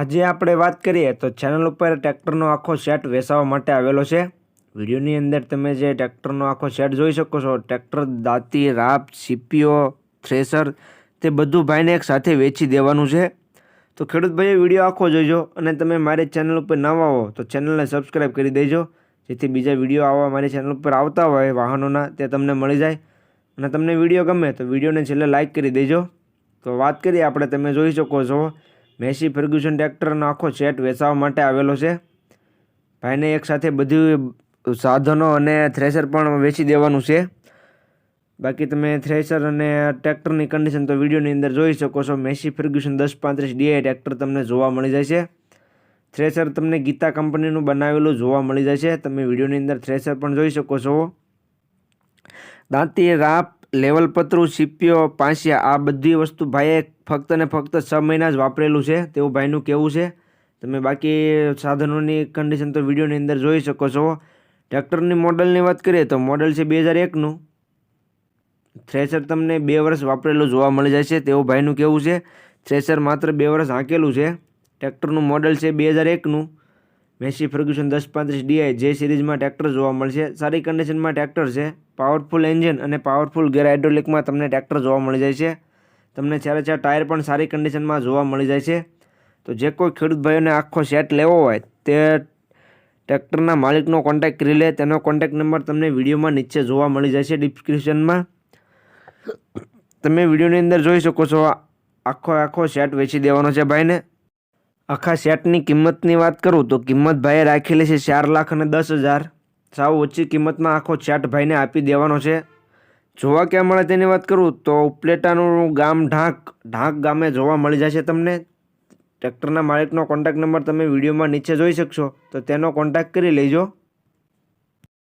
આજે આપણે વાત કરીએ તો ચેનલ ઉપર ટ્રેક્ટરનો આખો સેટ વેચાવા માટે આવેલો છે. વિડીયોની અંદર તમે જે ટ્રેક્ટરનો આખો સેટ જોઈ શકો છો ટ્રેક્ટર દાંતી રાપ સીપીઓ થ્રેસર તે બધું ભાઈને એક સાથે વેચી દેવાનું છે. તો ખેડૂત ભાઈએ વીડિયો આખો જોઈજો અને તમે મારી ચેનલ ઉપર નવા હો તો ચેનલને સબસ્ક્રાઈબ કરી દેજો. જેથી બીજા વીડિયો આવવા મારી ચેનલ ઉપર આવતા હોય વાહનોના, તે તમને મળી જાય. અને તમને વીડિયો ગમે તો વિડીયોને છેલ્લે લાઇક કરી દેજો. તો વાત કરીએ આપણે, તમે જોઈ શકો છો મેસી ફર્ગ્યુસન ટ્રેક્ટરનો આખો સેટ વેચાવવા માટે આવેલો છે. ભાઈને એકસાથે બધું સાધનો અને થ્રેસર પણ વેચી દેવાનું છે. બાકી તમે થ્રેસર અને ટ્રેક્ટરની કન્ડિશન તો વિડીયોની અંદર જોઈ શકો છો. મેસી ફર્ગ્યુસન દસ પાંત્રીસ ડીઆઈ ટ્રેક્ટર તમને જોવા મળી જાય છે. થ્રેસર તમને ગીતા કંપનીનું બનાવેલું જોવા મળી જાય છે. તમે વિડીયોની અંદર થ્રેસર પણ જોઈ શકો છો. દાંતી રાપ લેવલ પતરું સીપીઓ, પાંસિયા, આ બધી વસ્તુ ભાઈએ ફક્ત ને ફક્ત છ મહિના જ વાપરેલું છે. તેવું ભાઈનું કહેવું છે. તમે બાકી સાધનોની કન્ડિશન તો વિડીયોની અંદર જોઈ શકો છો. ટ્રેક્ટરની મોડલની વાત કરીએ તો મોડલ છે બે હજાર એકનું. થ્રેસર તમને બે વર્ષ વાપરેલું જોવા મળી જાય છે. તેવું ભાઈનું કહેવું છે. થ્રેસર માત્ર બે વર્ષ હાંકેલું છે. ટ્રેક્ટરનું મોડલ છે બે હજાર એકનું. મેસી ફર્ગ્યુસન દસ પાંત્રીસ ડીઆઈ જે સિરીઝમાં ટ્રેક્ટર જોવા મળશે. સારી કન્ડિશનમાં ટ્રેક્ટર છે. પાવરફુલ એન્જિન અને પાવરફુલ ગેર હાઇડ્રોલિકમાં તમને ટ્રેક્ટર જોવા મળી જાય છે. તમને ચારે ચાર ટાયર પણ સારી કન્ડિશનમાં જોવા મળી જાય છે. તો જે કોઈ ખેડૂત ભાઈઓને આખો સેટ લેવો હોય, તે ટ્રેક્ટરના માલિકનો કોન્ટેક્ટ કરી લે. તેનો કોન્ટેક્ટ નંબર તમને વિડીયોમાં નીચે જોવા મળી જાય છે ડિસ્ક્રિપ્શનમાં તમે વિડીયોની અંદર જોઈ શકો છો આખો આખો સેટ વેચી દેવાનો છે ભાઈને. આખા સેટની કિંમતની વાત કરું તો કિંમત ભાઈએ રાખેલી છે ચાર લાખ અને દસ હજાર. સાવ ઓછી કિંમતમાં આખો સેટ ભાઈને આપી દેવાનો છે. જોવા ક્યાં મળે તેની વાત કરું તો ઉપલેટાનું ગામ ઢાંક ઢાંક ગામે જોવા મળી જશે તમને. ટ્રેક્ટરના માલિકનો કોન્ટેક્ટ નંબર તમે વિડીયોમાં નીચે જોઈ શકશો. તો તેનો કોન્ટેક્ટ કરી લેજો.